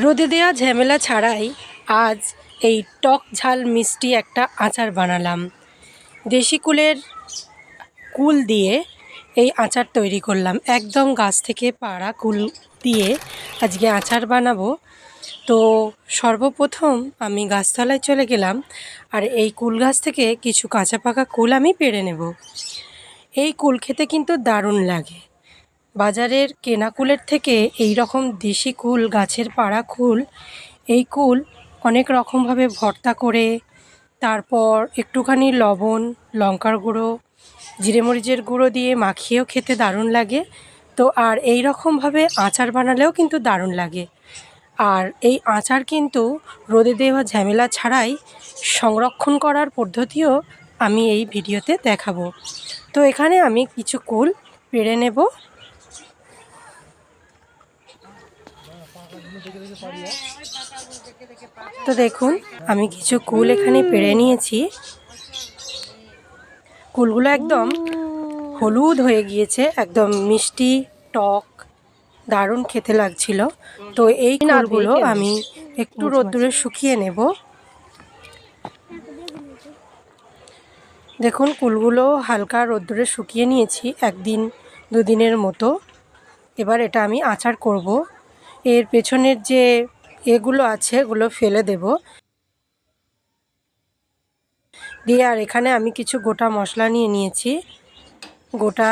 রোদে দেয়া ঝামেলা ছাড়াই আজ এই টক ঝাল মিষ্টি একটা আচার বানালাম। দেশি কুলের কুল দিয়ে এই আচার তৈরি করলাম। একদম গাছ থেকে পাড়া কুল দিয়ে আজকে আচার বানাবো। তো সর্বপ্রথম আমি গাছতলায় চলে গেলাম আর এই কুল গাছ থেকে কিছু কাঁচা পাকা কুল আমি পেড়ে নেব। এই কুল খেতে কিন্তু দারুণ লাগে। বাজারের কেনা কুলের থেকে এই রকম দেশি কুল, গাছের পাড়া কুল, এই কুল অনেক রকমভাবে ভর্তা করে, তারপর একটুখানি লবণ, লঙ্কার গুঁড়ো, জিরে মরিচের গুঁড়ো দিয়ে মাখিয়েও খেতে দারুণ লাগে। তো আর এই রকমভাবে আচার বানালেও কিন্তু দারুণ লাগে। আর এই আচার কিন্তু রোদে দেওয়া ঝামেলা ছাড়াই সংরক্ষণ করার পদ্ধতিও আমি এই ভিডিওতে দেখাবো। তো এখানে আমি কিছু কুল পেড়ে নেব। তো দেখুন আমি কিছু কুল এখানে পেড়ে নিয়েছি। কুলগুলো একদম হলুদ হয়ে গিয়েছে একদম মিষ্টি টক দারুণ খেতে লাগছিল। তো এই কুলগুলো আমি একটু রোদ্দুরে শুকিয়ে নেব। দেখুন কুলগুলো হালকা রোদ্দুরে শুকিয়ে নিয়েছি একদিন দুদিনের মতো। এবার এটা আমি আচার করব। এর পেছনের যে এগুলো আছে, এগুলো ফেলে দেব। দিয়ে আর এখানে আমি কিছু গোটা মশলা নিয়ে নিয়েছি। গোটা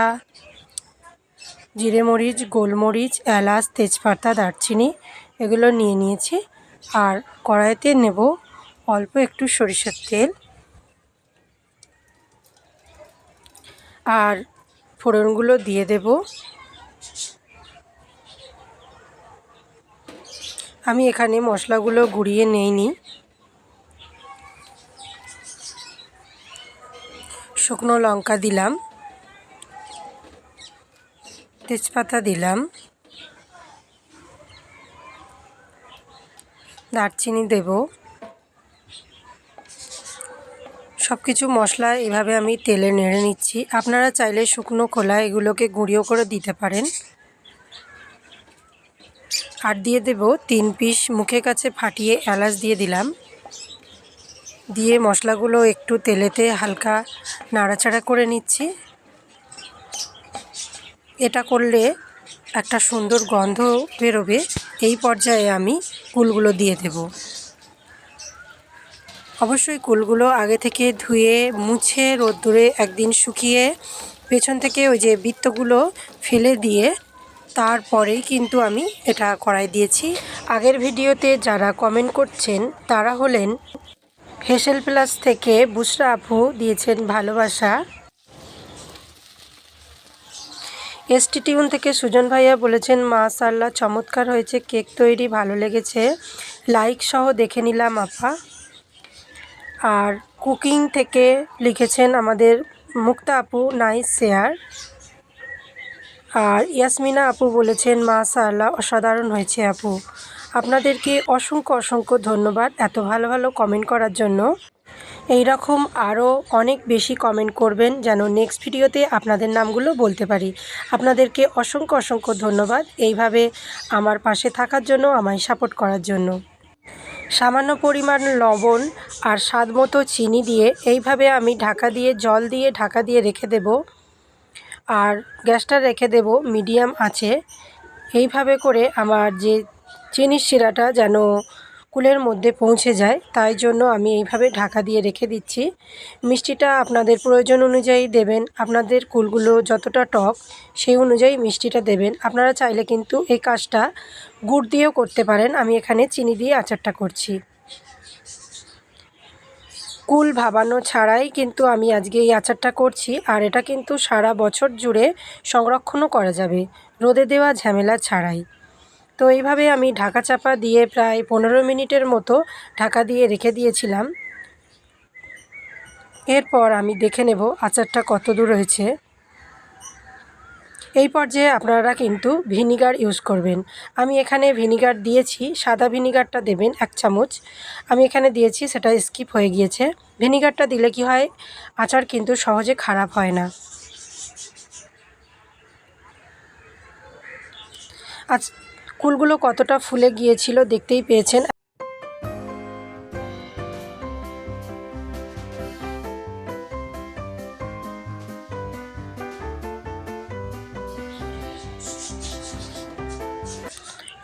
জিরে মরিচ, গোলমরিচ, এলাচ, তেজপাতা, দারচিনি এগুলো নিয়ে নিয়েছি। আর কড়াইতে নেব অল্প একটু সরিষার তেল। আর ফোড়নগুলো দিয়ে দেব। আমি এখানে মশলাগুলো গুঁড়িয়ে নেইনি। শুকনো লঙ্কা দিলাম। তেজপাতা দিলাম। দারচিনি দেব। সব কিছু মশলা এভাবে আমি তেলে নেড়ে নিচ্ছি। আপনারা চাইলে শুকনো খোলা এগুলোকে গুঁড়িও করে দিতে পারেন। আর দিয়ে দেব, তিন পিস মুখে কাছে ফাটিয়ে এলাচ দিয়ে দিলাম। দিয়ে মশলাগুলো একটু তেলেতে হালকা নাড়াচাড়া করে নিচ্ছি। এটা করলে একটা সুন্দর গন্ধ বেরোবে। এই পর্যায়ে আমি কুলগুলো দিয়ে দেব। অবশ্যই কুলগুলো আগে থেকে ধুয়ে, মুছে রোদ্দুরে একদিন শুকিয়ে পেছন থেকে ওই যে বৃত্তগুলো ফেলে দিয়ে তারপরেই কিন্তু আমি এটা করাই দিয়েছি। আগের ভিডিওতে যারা কমেন্ট করছেন, তারা হলেন হেসেল প্লাস থেকে বুসরা আপু দিয়েছেন ভালোবাসা। এসটি টিউন থেকে সুজন ভাইয়া বলেছেন মাশাল্লাহ চমৎকার হয়েছে, কেক তৈরি, ভালো লেগেছে। লাইক সহ দেখে নিলাম আপা। আর কুকিং থেকে লিখেছেন আমাদের মুক্তা আপু নাইস শেয়ার আর ইয়াসমিনা আপু বলেছেন মাশাল্লাহ অসাধারণ হয়েছে আপু। আপনাদেরকে অসংখ্য অসংখ্য ধন্যবাদ এত ভালো ভালো কমেন্ট করার জন্য। এই রকম আরও অনেক বেশি কমেন্ট করবেন যেন নেক্সট ভিডিওতে আপনাদের নামগুলো বলতে পারি। আপনাদেরকে অসংখ্য অসংখ্য ধন্যবাদ এইভাবে আমার পাশে থাকার জন্য, আমায় সাপোর্ট করার জন্য। সামান্য পরিমাণ লবণ আর স্বাদ মতো চিনি দিয়ে এইভাবে আমি ঢাকা দিয়ে, জল দিয়ে ঢাকা দিয়ে রেখে দেব। আর গ্যাসটা রেখে দেব, মিডিয়াম আছে। এইভাবে করে আমার যে চিনির শিরাটা যেন কুলের মধ্যে পৌঁছে যায়, তাই জন্য আমি এইভাবে ঢাকা দিয়ে রেখে দিচ্ছি। মিষ্টিটা আপনাদের প্রয়োজন অনুযায়ী দেবেন, আপনাদের কুলগুলো যতটা টক সেই অনুযায়ী মিষ্টিটা দেবেন। আপনারা চাইলে কিন্তু এই কাজটা গুড় দিয়েও করতে পারেন। আমি এখানে চিনি দিয়ে আচারটা করছি। কুল ভাবানো ছাড়াই কিন্তু আমি আজকে এই আচারটা করছি, আর এটা কিন্তু সারা বছর জুড়ে সংরক্ষণও করা যাবে, রোদে দেওয়া ঝামেলা ছাড়াই। তো এইভাবে আমি ঢাকা চাপা দিয়ে প্রায় পনেরো মিনিটের মতো ঢাকা দিয়ে রেখে দিয়েছিলাম। এরপর আমি দেখে নেব আচারটা কত দূর হয়েছে। এই পর্যায়ে আপনারা কিন্তু ভিনিগার ইউজ করবেন। আমি এখানে ভিনিগার দিয়েছি, সাদা ভিনিগারটা দেবেন এক চামচ। আমি এখানে দিয়েছি, সেটা স্কিপ হয়ে গিয়েছে। ভিনিগারটা দিলে কি হয়, আচার কিন্তু সহজে খারাপ হয় না। আচ কুলগুলো কতটা ফুলে গিয়েছিল দেখতেই পেয়েছেন।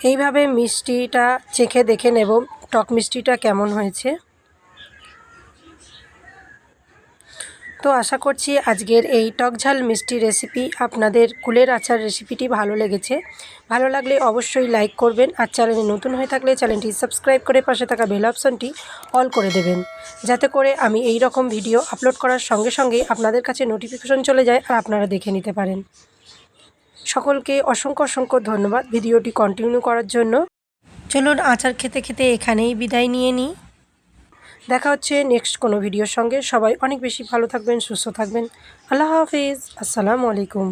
এইভাবে মিষ্টিটা চেখে দেখে নেব। টক মিষ্টিটা কেমন হয়েছে? তো আশা করছি আজকের এই টকঝাল মিষ্টি রেসিপি আপনাদের কুলের আচার রেসিপিটি ভালো লেগেছে। ভালো লাগলে অবশ্যই লাইক করবেন আর চ্যানেলে নতুন হয়ে থাকলে চ্যানেলটি সাবস্ক্রাইব করে পাশে থাকা বেল অপশনটি অল করে দেবেন। যাতে করে আমি এই রকম ভিডিও আপলোড করার সঙ্গে সঙ্গেই আপনাদের কাছে নোটিফিকেশন চলে যায় আর আপনারা দেখে নিতে পারেন। সকলকে অসংখ্য অসংখ্য ধন্যবাদ ভিডিওটি কন্টিনিউ করার জন্য। চলুন আচার খেতে খেতে এখানেই বিদায় নিয়ে নিই। দেখা হচ্ছে নেক্সট কোনো ভিডিওর সঙ্গে। সবাই অনেক বেশি ভালো থাকবেন, সুস্থ থাকবেন। আল্লাহ হাফিজ। আসসালামু আলাইকুম।